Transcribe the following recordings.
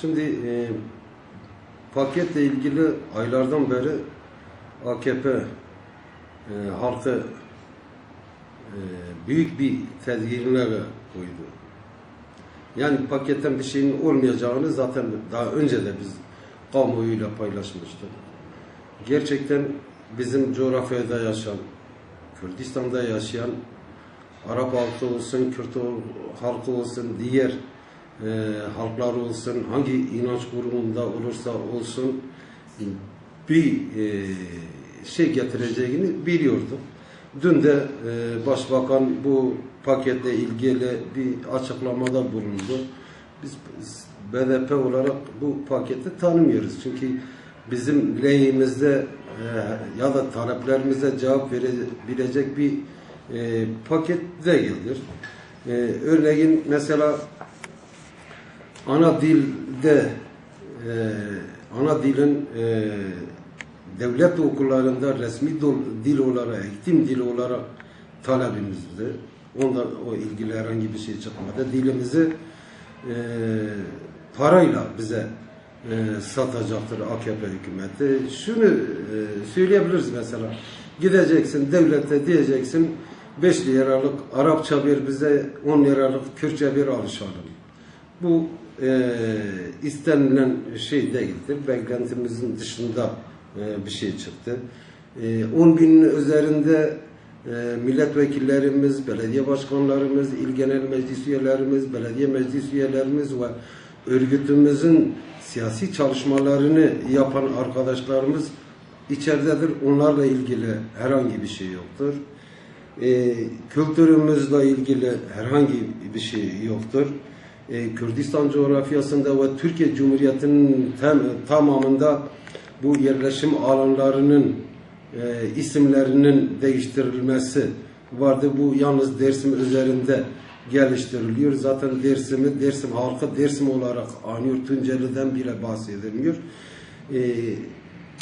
Şimdi e, paketle ilgili aylardan beri AKP e, halkı e, büyük bir tedbirlere koydu. Yani paketten bir şeyin olmayacağını zaten daha önce de biz kamuoyuyla paylaşmıştık. Gerçekten bizim coğrafyada yaşayan, Kürdistan'da yaşayan Arap halkı olsun, Kürt halkı olsun, diğer halklar olsun, hangi inanç grubunda olursa olsun bir e, şey getireceğini biliyorduk. Dün de e, Başbakan bu paketle ilgili bir açıklamada bulundu. Biz BDP olarak bu paketi tanımıyoruz. Çünkü bizim lehimizde e, ya da taleplerimize cevap verebilecek bir paket değildir. Örneğin mesela ana dilde e, ana dilin e, devlet okullarında resmi dil- dil olarak, eğitim dili olarak talebimizdi. Ondan o ilgili herhangi bir şey çıkmadı. Dilimizi e, parayla bize e, satacaktır AKP hükümeti. Şunu e, söyleyebiliriz mesela. Gideceksin devlete diyeceksin 5 liralık Arapça bir bize 10 liralık Kürtçe bir alışalım. Bu e, istenilen şey değildir. Beklentimizin dışında e, bir şey çıktı. E, 10 binin üzerinde e, milletvekillerimiz, belediye başkanlarımız, il genel meclis üyelerimiz, belediye meclis üyelerimiz ve örgütümüzün siyasi çalışmalarını yapan arkadaşlarımız içeridedir. Onlarla ilgili herhangi bir şey yoktur. E, kültürümüzle ilgili herhangi bir şey yoktur. E, Kürdistan coğrafyasında ve Türkiye Cumhuriyeti'nin tam, tamamında bu yerleşim alanlarının e, isimlerinin değiştirilmesi vardı. Bu yalnız Dersim üzerinde geliştiriliyor. Zaten Dersim'i, Dersim halkı Dersim olarak anıyor. Tunceli'den bile bahsedilmiyor. E,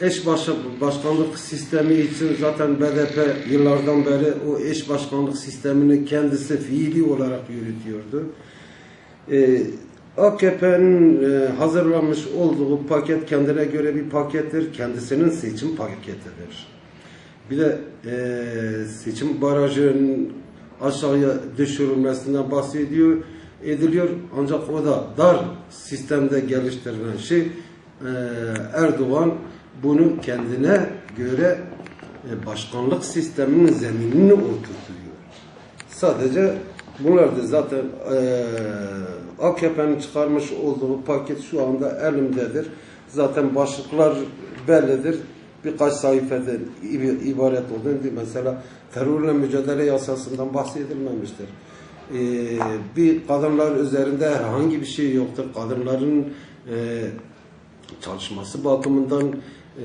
eş baş, başkanlık sistemi için zaten BDP yıllardan beri o eş başkanlık sistemini kendisi fiili olarak yürütüyordu. Ee, AKP'nin e, hazırlamış olduğu paket kendine göre bir pakettir. Kendisinin seçim paketidir. Bir de e, seçim barajının aşağıya düşürülmesinden bahsediyor, ediliyor. Ancak o da dar sistemde geliştirilen şey e, Erdoğan bunu kendine göre e, başkanlık sisteminin zeminini oturtuyor. Sadece bunlar da zaten eee AKP'nin çıkarmış olduğu paket şu anda elimdedir. Zaten başlıklar bellidir. Birkaç sayfadan ib- ibaret olduğunu mesela terörle mücadele yasasından bahsedilmemiştir. Eee, bir kadınlar üzerinde herhangi bir şey yoktur. Kadınların eee çalışması bakımından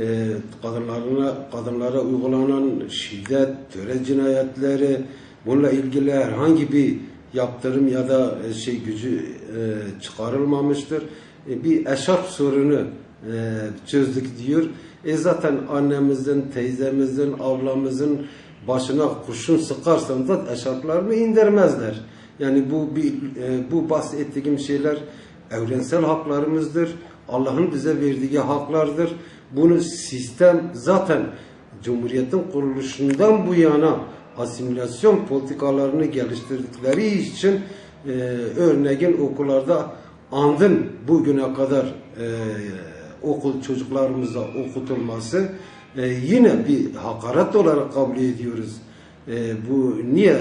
e, kadınlarına kadınlara uygulanan şiddet, töre cinayetleri bununla ilgili herhangi bir yaptırım ya da e, şey gücü e, çıkarılmamıştır. E, bir eşarp sorunu çözdük diyor. E zaten annemizin, teyzemizin, ablamızın başına kurşun sıkarsan da eşarplarını indirmezler. Yani bu bir bu bahsettiğim şeyler evrensel haklarımızdır. Allah'ın bize verdiği haklardır. Bunu sistem zaten Cumhuriyet'in kuruluşundan bu yana asimilasyon politikalarını geliştirdikleri için e, örneğin okullarda andın bugüne kadar e, okul çocuklarımıza okutulması e, yine bir hakaret olarak kabul ediyoruz. E, bu niye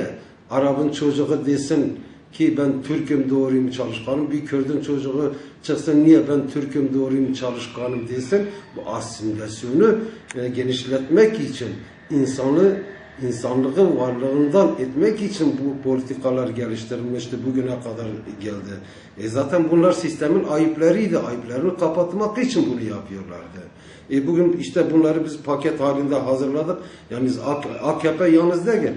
Arap'ın çocuğu desin ki ben Türk'üm doğruyum çalışkanım. Bir Kürt'ün çocuğu çıksın niye ben Türk'üm doğruyum çalışkanım desin. Bu asimilasyonu e, genişletmek için insanı insanlığı varlığından etmek için bu politikalar geliştirilmişti. Bugüne kadar geldi. E zaten bunlar sistemin ayıplarıydı. Ayıplarını kapatmak için bunu yapıyorlardı. E bugün işte bunları biz paket halinde hazırladık. Yani AKP yalnız değil.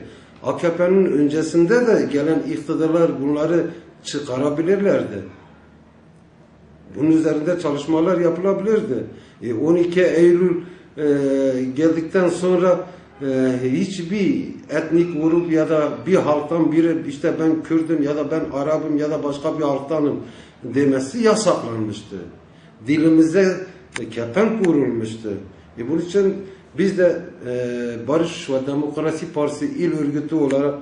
AKP'nin öncesinde de gelen iktidarlar bunları çıkarabilirlerdi. Bunun üzerinde çalışmalar yapılabilirdi. E 12 Eylül e, geldikten sonra e, hiçbir etnik grup ya da bir halktan biri işte ben Kürdüm ya da ben Arap'ım ya da başka bir halktanım demesi yasaklanmıştı. Dilimize e, kepenk. E bunun için biz de e, Barış ve Demokrasi Partisi il örgütü olarak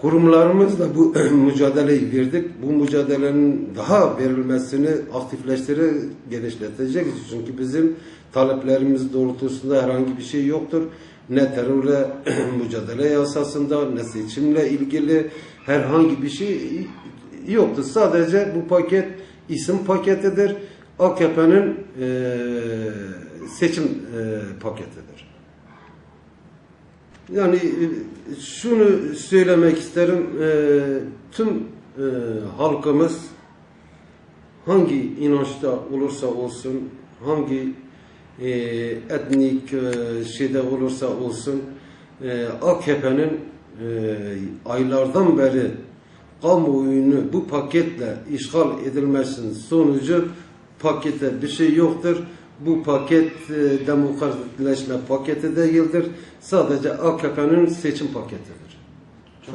kurumlarımızla bu mücadeleyi verdik. Bu mücadelenin daha verilmesini aktifleştirerek genişleteceğiz. Çünkü bizim taleplerimiz doğrultusunda herhangi bir şey yoktur. Ne terörle mücadele yasasında ne seçimle ilgili herhangi bir şey yoktur. Sadece bu paket isim paketidir. AKP'nin eee, seçim eee, paketidir. Yani e, şunu söylemek isterim. e, tüm e, halkımız hangi inançta olursa olsun, hangi e, etnik e, şeyde olursa olsun, e, AKP'nin e, aylardan beri kamuoyunu bu paketle işgal edilmesinin sonucu pakette bir şey yoktur. Bu paket e, demokratikleşme paketi değildir. Sadece AKP'nin seçim paketidir.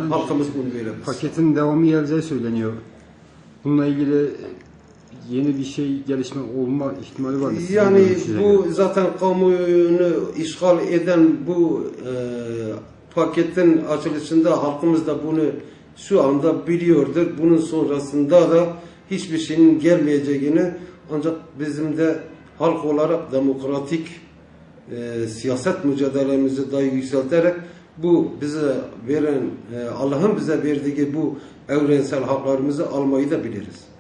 Halkımız bunu böyle bilsin. Paketin devamı geleceği söyleniyor. Bununla ilgili yeni bir şey gelişme olma ihtimali var mı? Sizin Yani bu göre? zaten kamuoyunu işgal eden bu e, paketin açılışında halkımız da bunu şu anda biliyordur. Bunun sonrasında da hiçbir şeyin gelmeyeceğini ancak bizim de halk olarak demokratik e, siyaset mücadelemizi daha yükselterek bu bize veren e, Allah'ın bize verdiği bu evrensel haklarımızı almayı da biliriz.